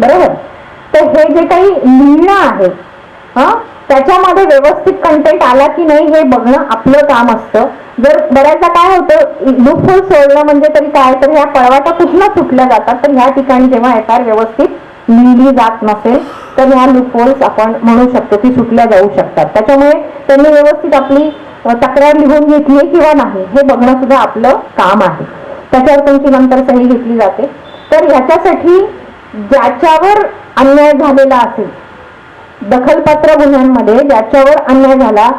बरोबर? तर हे जे काही लिहिणं आहे हा? त्याच्यामध्ये व्यवस्थित कंटेंट आला की नाही हे बघणं आपलं काम असतं. जर बऱ्याचदा काय होतं लूपहोल सोडलं म्हणजे तरी काय? तर ह्या पळवाटा कुठल्या सुटल्या जातात? तर ह्या ठिकाणी जेव्हा एफ आय व्यवस्थित लिहिली जात नसेल तर ह्या लूपहोल्स आपण म्हणू शकतो की सुटल्या जाऊ शकतात. त्याच्यामुळे त्यांनी व्यवस्थित आपली तक्रार लिहून घेतली किंवा नाही हे बघणं सुद्धा आपलं काम आहे. त्याच्यावर तुमची नंतर सही घेतली जाते. तर ह्याच्यासाठी ज्याच्यावर अन्याय झालेला असेल दखलपात्र गुन्ह्यांमध्ये ज्याच्यावर अन्याय झाला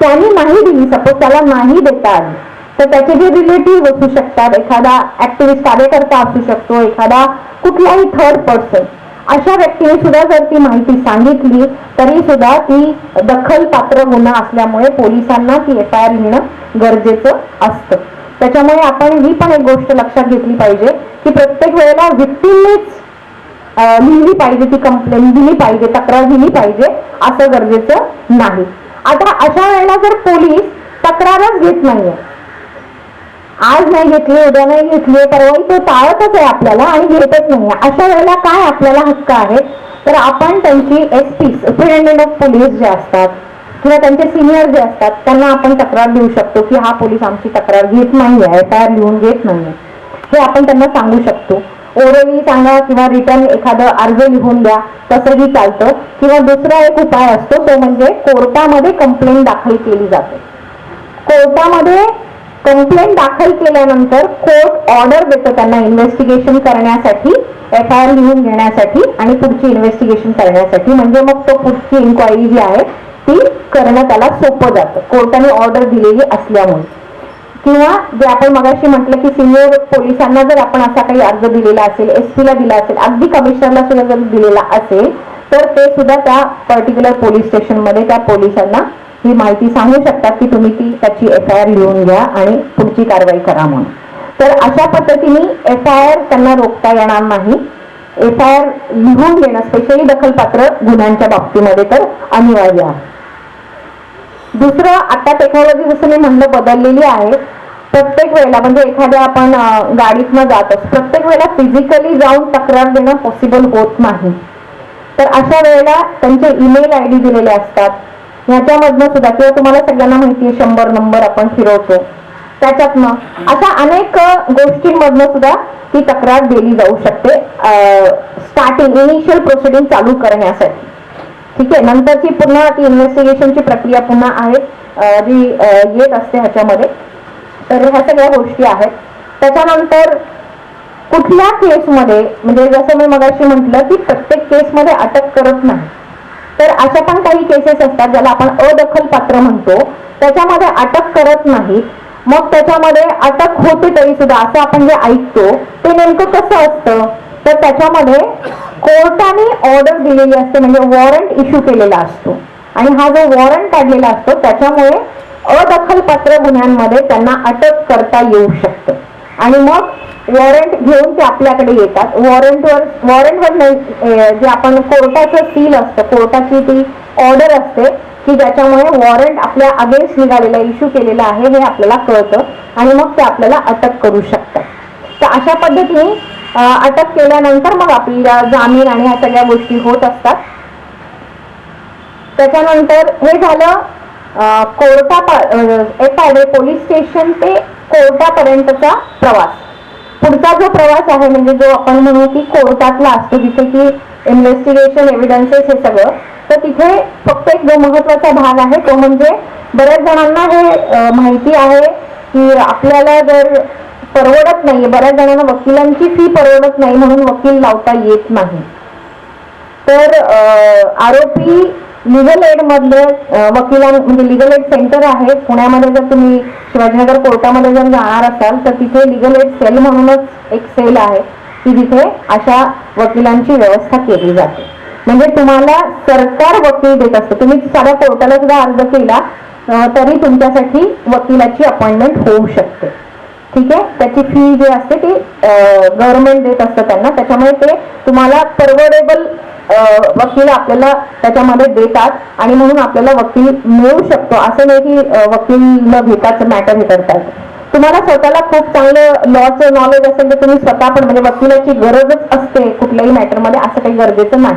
त्यांनी नाही दिली सपोज त्याला नाही देता आली तर त्याचे जे रिलेटिव्ह असू शकतात एखादा ऍक्टिव्हिस्ट कार्यकर्ता असू शकतो एखादा कुठलाही थर्ड पर्सन अशा व्यक्तीने सुद्धा जर ती माहिती सांगितली तरी सुद्धा ती दखलपात्र गुन्हा असल्यामुळे पोलिसांना ती एफ आय आर लिहिणं गरजेचं असतं. त्याच्यामुळे आपण ही पण एक गोष्ट लक्षात घेतली पाहिजे की प्रत्येक वेळेला व्यक्तींनीच लिहिली पाहिजे ती कंप्लेंट दिली पाहिजे तक्रार दिली पाहिजे असं गरजेचं नाही. आता अशा वेळेला जर पोलीस तक्रारच घेत नाहीये आज नाही घेतली उद्या नाही घेतली परवाही तो टाळतच आहे आपल्याला आणि घेतच नाहीये. अशा वेळेला काय आपल्याला हक्क आहे? तर आपण त्यांची S P superintendent of police जे असतात किंवा त्यांचे सिनियर जे असतात त्यांना आपण तक्रार देऊ शकतो की हा पोलीस आमची तक्रार घेत नाहीये आहे तयार लिहून घेत नाहीये. हे आपण त्यांना सांगू शकतो. ओरळी सांगा किंवा रिटर्न एखादं अर्ज लिहून द्या तसंही चालतं. किंवा दुसरा एक उपाय असतो तो म्हणजे कोर्टामध्ये कंप्लेंट दाखल केली जाते. कोर्टामध्ये कंप्लेंट दाखल केल्यानंतर कोर्ट ऑर्डर देतं त्यांना इन्व्हेस्टिगेशन करण्यासाठी एफ आय आर लिहून घेण्यासाठी आणि पुढची इन्व्हेस्टिगेशन करण्यासाठी. म्हणजे मग तो पुढची इन्क्वायरी जी आहे ती करणं त्याला सोपं जातं. कोर्टाने ऑर्डर दिलेली असल्यामुळे. किंवा जे आपण मगाशी म्हटलं की सिनियर पोलिसांना जर आपण असा काही अर्ज दिलेला असेल एस ला दिला असेल अगदी कमिशनरला सुद्धा जर दिलेला असेल तर ते सुद्धा त्या पर्टिक्युलर पोलीस स्टेशनमध्ये त्या पोलिसांना ही माहिती सांगू शकतात की तुम्ही ती त्याची एफ आय आर लिहून घ्या आणि पुढची कारवाई करा म्हणून. तर अशा पद्धतीने एफ आय आर त्यांना रोखता येणार नाही. एफ आय आर लिहून घेणं स्पेशली दखलपात्र गुन्ह्यांच्या बाबतीमध्ये तर अनिवार्य आहे. दुसरं आता टेक्नॉलॉजी जसं मी म्हणलं बदललेली आहे प्रत्येक वेळेला म्हणजे एखाद्या आपण गाडीतनं जात असतो प्रत्येक वेळेला फिजिकली जाऊन तक्रार देणं पॉसिबल होत नाही. तर अशा वेळेला त्यांचे ईमेल आय डी दिलेले असतात. ह्याच्यामधनं सुद्धा किंवा तुम्हाला सगळ्यांना माहिती आहे शंभर नंबर आपण फिरवतो. त्याच्यातनं अशा अनेक गोष्टींमधनं सुद्धा ती तक्रार दिली जाऊ शकते. स्टार्टिंग इनिशियल प्रोसिडिंग चालू करण्यासाठी. ठीक आहे नंतरची पुन्हा ती इन्व्हेस्टिगेशनची प्रक्रिया पुन्हा आहे जी येत असते ह्याच्यामध्ये. तर ह्या सगळ्या गोष्टी आहेत. त्याच्यानंतर कुठल्या केसमध्ये म्हणजे जसं मी मगाशी म्हटलं की प्रत्येक केसमध्ये अटक करत नाही. तर अशा पण काही केसेस असतात ज्याला आपण अदखल पात्र म्हणतो. त्याच्यामध्ये अटक करत नाही. मग त्याच्यामध्ये अटक होते तरी सुद्धा असं आपण जे ऐकतो ते नेमकं कसं असतं? तर त्याच्यामध्ये कोर्टाने ऑर्डर दिलेली असते म्हणजे वॉरंट इश्यू केलेला असतो. आणि हा जो वॉरंट काढलेला असतो त्याच्यामुळे अदखलपात्र गुन्ह्यांमध्ये त्यांना अटक करता येऊ शकतं. आणि मग वॉरंट घेऊन ते आपल्याकडे येतात. वॉरंटवर वॉरंटवर नाही जे आपण कोर्टाचं सील असतं कोर्टाची ती ऑर्डर असते की ज्याच्यामुळे वॉरंट आपल्या अगेन्स्ट निघालेला इश्यू केलेला आहे हे आपल्याला कळतं. आणि मग ते आपल्याला अटक करू शकतात. तर अशा पद्धतीने अटक केल्यानंतर मग आपल्याला जामीन आणि ह्या सगळ्या गोष्टी होत असतात. त्याच्यानंतर हे झालं कोर्टा एफ आय पोलीस स्टेशन ते कोर्टापर्यंतचा प्रवास. पुढचा जो प्रवास आहे म्हणजे जो आपण म्हणू की कोर्टातला असतो जिथे की इन्व्हेस्टिगेशन एव्हिडन्सेस हे सगळं तर तिथे फक्त एक जो महत्त्वाचा भाग आहे तो म्हणजे बऱ्याच जणांना हे माहिती आहे की आपल्याला जर परवडत नाही. बऱ्याच जणांना वकिलांची फी परवडत नाही म्हणून वकील लावता येत नाही. तर आरोपी लिगल एड मधले वकिलां म्हणजे लिगल एड सेंटर आहे पुण्यामध्ये जर तुम्ही शिवाजीनगर कोर्टामध्ये जर जाणार असाल तर तिथे लिगल एड सेल म्हणूनच एक सेल आहे. की तिथे अशा वकिलांची व्यवस्था केली जाते. म्हणजे तुम्हाला सरकार वकील देत असतं. तुम्ही साध्या कोर्टाला सुद्धा अर्ज केला तरी तुमच्यासाठी वकिलाची अपॉइंटमेंट होऊ शकते. ठीक आहे? त्याची फी जी असते ती गव्हर्नमेंट देत असतं त्यांना. त्याच्यामुळे ते तुम्हाला परवडेबल वकील आपल्याला त्याच्यामध्ये देतात आणि म्हणून आपल्याला वकील मिळू शकतो. असं नाही की वकील न घेताच मॅटर हे करतात. तुम्हाला स्वतःला खूप चांगलं लॉचं नॉलेज असेल तर तुम्ही स्वतः पण म्हणजे वकिलाची गरजच असते कुठल्याही मॅटरमध्ये असं काही गरजेचं नाही.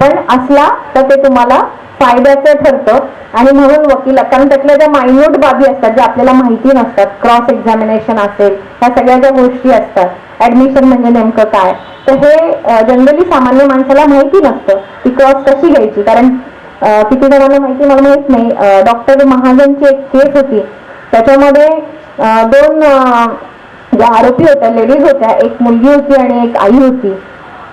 पण असला तर ते तुम्हाला फायद्याचं ठरतं. आणि म्हणून वकील कारण त्यातल्या ज्या मायन्यूट बाबी असतात ज्या आपल्याला माहिती नसतात क्रॉस एक्झामिनेशन असेल ह्या सगळ्या ज्या गोष्टी असतात ऍडमिशन म्हणजे नेमकं काय? तर हे जनरली सामान्य माणसाला माहिती नसतं ती क्रॉस कशी घ्यायची? कारण किती जणांना माहिती मला माहीत नाही. डॉक्टर महाजनची एक केस होती. त्याच्यामध्ये दोन ज्या आरोपी होत्या लेडीज होत्या एक मुलगी होती आणि एक आई होती.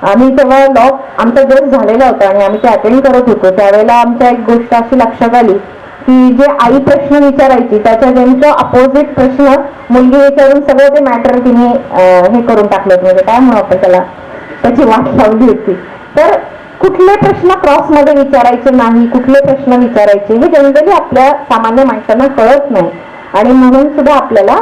आम्ही तेव्हा लॉ आमचा जज झालेला होता आणि आम्ही ते अटेंड करत होतो. त्यावेळेला आमच्या एक गोष्ट अशी लक्षात आली की जे आई प्रश्न विचारायची त्याच्या नेमकं अपोजिट प्रश्न मुलगी विचारून सगळं ते मॅटर तिने हे करून टाकलं होतं. म्हणजे काय म्हणू आपण त्याला? त्याची वाट लावली होती. तर कुठले प्रश्न क्रॉसमध्ये विचारायचे नाही कुठले प्रश्न विचारायचे हे जनरली आपल्या सामान्य माणसांना कळत नाही. आणि म्हणून सुद्धा आपल्याला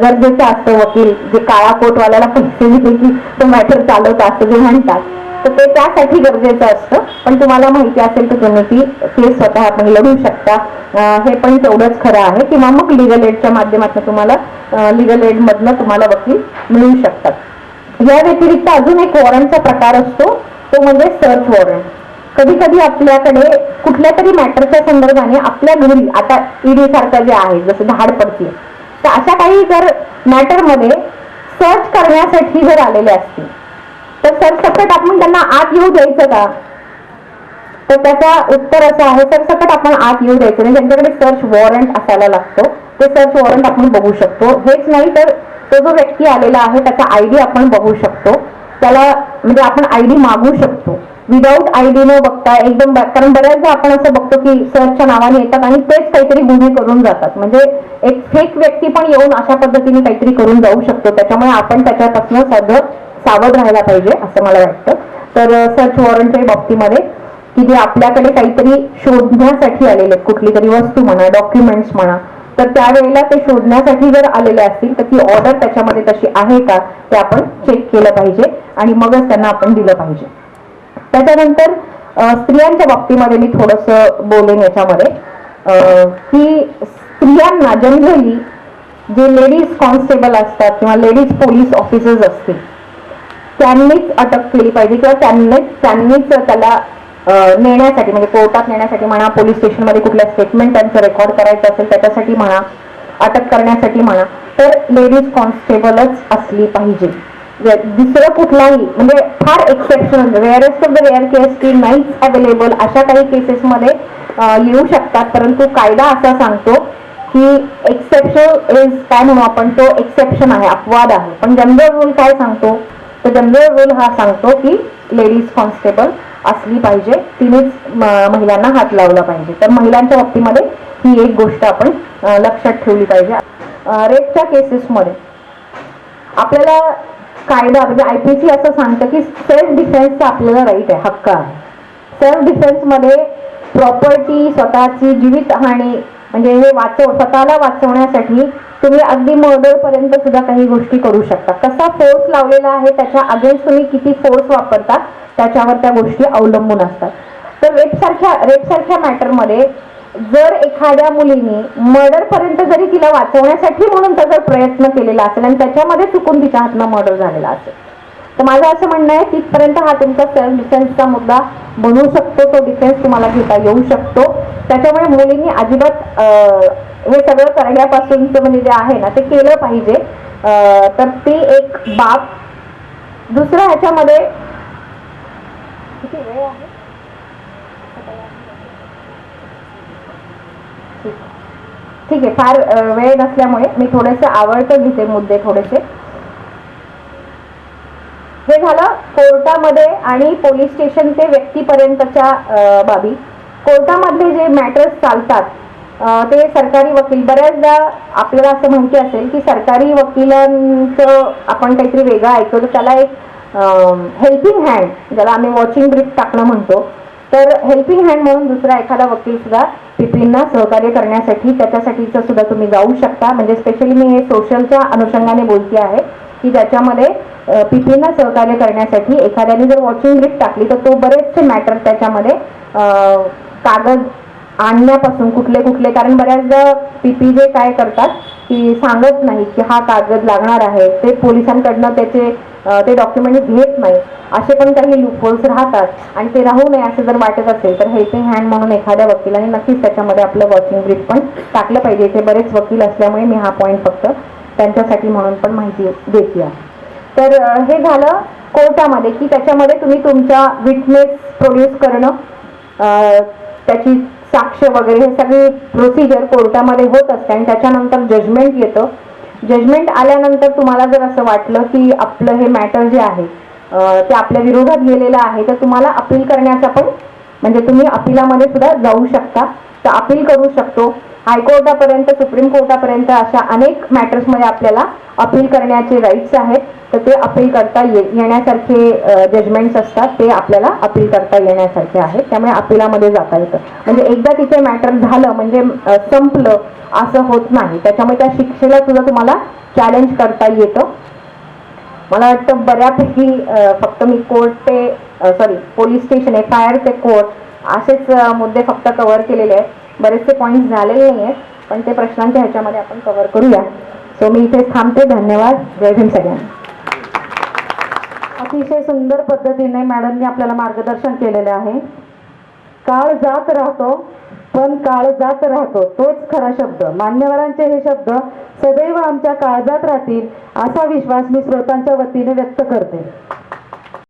गरजेचं असतं वकील जे काळा कोटवाल्याला पैसे दिले की तो मॅटर चालवत असतो जे म्हणतात. तर ते त्यासाठी गरजेचं असतं. पण तुम्हाला माहिती असेल तर तुम्ही ती केस स्वतः आपण लढू शकता. हे पण तेवढंच खरं आहे. किंवा मग लिगल एडच्या माध्यमातून तुम्हाला लिगल एड मधनं तुम्हाला वकील मिळू शकतात. या व्यतिरिक्त अजून एक वॉरंटचा प्रकार असतो. तो म्हणजे सर्च वॉरंट कधी कधी आपल्याकडे कुठल्या तरी मॅटरच्या संदर्भाने आपल्या घरी आता ईडी सारखं जे आहे जसं धाड पडते तर अशा काही जर मॅटरमध्ये सर्च करण्यासाठी जर आलेले असतील तर सरसकट आपण त्यांना आत येऊ द्यायचं का? तर त्याचा उत्तर असं आहे सरसकट आपण आत येऊ द्यायचं नाही. त्यांच्याकडे सर्च वॉरंट असायला लागतो ते सर्च वॉरंट आपण बघू शकतो. हेच नाही तर तो जो व्यक्ती आलेला आहे त्याचा आयडी आपण बघू शकतो. त्याला म्हणजे आपण आयडी मागू शकतो. विदाऊट आयडी न बघता एकदम कारण बऱ्याचदा आपण असं बघतो की सरच्या नावाने येतात आणि तेच काहीतरी गुन्हे करून जातात. म्हणजे एक फेक व्यक्ती पण येऊन अशा पद्धतीने काहीतरी करून जाऊ शकतो. त्याच्यामुळे आपण त्याच्यापासून सगळं सावध राहायला पाहिजे असं मला वाटतं. तर सर्च वॉरंटच्या बाबतीमध्ये की जे आपल्याकडे काहीतरी शोधण्यासाठी आलेले आहेत, कुठली तरी वस्तू म्हणा डॉक्युमेंट्स म्हणा तर त्यावेळेला ते शोधण्यासाठी जर आलेले असतील तर ती ऑर्डर त्याच्यामध्ये तशी आहे का ते आपण चेक केलं पाहिजे आणि मगच त्यांना आपण दिलं पाहिजे. त्याच्यानंतर स्त्रियांच्या बाबतीमध्ये मी थोडस बोलेन याच्यामध्ये. की स्त्रियांना जनरली जे लेडीज कॉन्स्टेबल असतात किंवा लेडीज पोलीस ऑफिसर्स असतील त्यांनीच अटक केली पाहिजे किंवा त्यांनीच त्यांनीच त्याला नेण्यासाठी म्हणजे कोर्टात नेण्यासाठी म्हणा पोलीस स्टेशनमध्ये कुठल्या स्टेटमेंट त्यांचं रेकॉर्ड करायचं असेल त्याच्यासाठी म्हणा अटक करण्यासाठी म्हणा तर लेडीज कॉन्स्टेबलच असली पाहिजे. म्हणजे दुसरं कुठलाही म्हणजे फार exceptional rarest of the rare case की नाहीच अवेलेबल अशा काही केसेसमध्ये येऊ शकतात. परंतु कायदा असा सांगतो की एक्सेप्शन इज काय म्हणू आपण तो एक्सेप्शन आहे अपवाद आहे. पण जनरल रूल काय सांगतो? तर जनरल रूल हा सांगतो की लेडीज कॉन्स्टेबल असली पाहिजे तिनेच महिलांना हात लावला पाहिजे. तर महिलांच्या बाबतीमध्ये ही एक गोष्ट आपण लक्षात ठेवली पाहिजे. रेपच्या केसेसमध्ये आपल्याला कायदा म्हणजे आय पी सी असं सांगतं की सेल्फ डिफेन्सचा आपल्याला राईट आहे हक्क आहे. सेल्फ डिफेन्समध्ये प्रॉपर्टी स्वतःची जीवितहानी म्हणजे हे वाचव स्वतःला वाचवण्यासाठी तुम्ही अगदी मर्डरपर्यंत सुद्धा काही गोष्टी करू शकता. कसा फोर्स लावलेला आहे त्याच्या अगेन्स्ट तुम्ही किती फोर्स वापरता त्याच्यावर त्या गोष्टी अवलंबून असतात. तर रेपसारख्या सारख्या सारख्या मॅटरमध्ये जर एखाद्या मुलीने मर्डर पर्यंत जरी तिला वाचवण्यासाठी म्हणून जर प्रयत्न केलेला असेल आणि त्याच्यामध्ये चुकून तिच्या हातनं मर्डर झालेला असेल तर माझं असं म्हणणं आहे तिथपर्यंत हा तुमचा सेल्फ डिफेन्सचा मुद्दा बनू शकतो तो डिफेन्स तुम्हाला घेता येऊ शकतो. त्याच्यामुळे मुलींनी अजिबात हे सगळं करण्यापासूनचं म्हणजे जे आहे ना ते केलं पाहिजे. तर ती एक बाब. दुसरं ह्याच्यामध्ये किती वेळ आहे? ठीक आहे फार वेळ नसल्यामुळे मी थोडेसे आवडतं घेते मुद्दे थोडेसे. हे झालं कोर्टामध्ये आणि पोलीस स्टेशन ते व्यक्तीपर्यंतच्या बाबी. कोर्टामधले जे मॅटर्स चालतात ते सरकारी वकील बऱ्याचदा आपल्याला असं माहिती असेल की सरकारी वकिलांचं आपण काहीतरी वेगळं ऐकतो तर त्याला एक हेल्पिंग हँड ज्याला आम्ही वॉचिंग ब्रीफ टाकणं म्हणतो. तर हेल्पिंग हँड म्हणून दुसरा एखादा वकील सुद्धा पिपींना सहकार्य करण्यासाठी त्याच्यासाठीचं सुद्धा तुम्ही जाऊ शकता. म्हणजे स्पेशली मी हे सोशलच्या अनुषंगाने बोलते आहे की ज्याच्यामध्ये पीपींना सहकार्य करण्यासाठी एखाद्याने जर वॉचिंग ब्रीफ टाकली तर तो बरेचसे मॅटर त्याच्यामध्ये कागद आणण्यापासून कुठले कुठले कारण बऱ्याचदा पीपी जे काय करतात की सांगत नाही की हा कागद लागणार आहे. ते पोलिसांकडनं त्याचे ते डॉक्युमेंट घेत नाही. असे पण काही लूपहोल्स राहतात. आणि ते राहू नये असं जर वाटत असेल तर हेल्पिंग हँड म्हणून एखाद्या वकिलाने नक्कीच त्याच्यामध्ये आपलं वर्किंग ग्रीप पण टाकलं पाहिजे. इथे बरेच वकील असल्यामुळे मी हा पॉईंट फक्त त्यांच्यासाठी म्हणून पण माहिती देते आहे. तर हे झालं कोर्टामध्ये की त्याच्यामध्ये तुम्ही तुमच्या विटनेस प्रोड्यूस करणं त्याची साक्ष वगैरे हे सगळी प्रोसिजर कोर्टामध्ये होत असते. आणि त्याच्यानंतर जजमेंट येतं. जजमेंट आल्यानंतर तुम्हाला जर असं वाटलं की आपलं हे मॅटर जे आहे ते आपल्या विरोधात गेलेलं आहे तर तुम्हाला अपील करण्याचा पण म्हणजे तुम्ही अपिलामध्ये सुद्धा जाऊ शकता. तर अपील करू शकतो. हायकोर्टापर्यंत सुप्रीम कोर्टापर्यंत अशा अनेक मॅटर्समध्ये आपल्याला अपील करण्याचे राईट्स आहेत. तर ते अपील करता ये येण्यासारखे जजमेंट्स असतात ते आपल्याला अपील करता येण्यासारखे आहेत. त्यामुळे अपिलामध्ये जाता येतं. म्हणजे एकदा तिथे मॅटर झालं म्हणजे संपलं असं होत नाही. त्याच्यामुळे त्या शिक्षेला सुद्धा तुम्हाला चॅलेंज करता येतं. मला वाटतं बऱ्यापैकी फक्त मी कोर्ट ते sorry police station F I R ते कोर्ट असेच मुद्दे फक्त कव्हर केलेले आहेत. बरेचसे पॉईंट्स झालेले नाही आहेत पण ते प्रश्नांच्या ह्याच्यामध्ये आपण कव्हर करूया. सो मी इथे थांबते. धन्यवाद. जय भीम सगळ्यांना. अतिशय सुंदर पद्धतीने मॅडमनी आपल्याला मार्गदर्शन केलेले आहे. काळ जात राहतो पण काळ जात राहतो. तोच खरा शब्द. मान्यवरांचे हे शब्द सदैव आमच्या काळजात राहतील असा विश्वास मी श्रोतांच्या वतीने व्यक्त करते.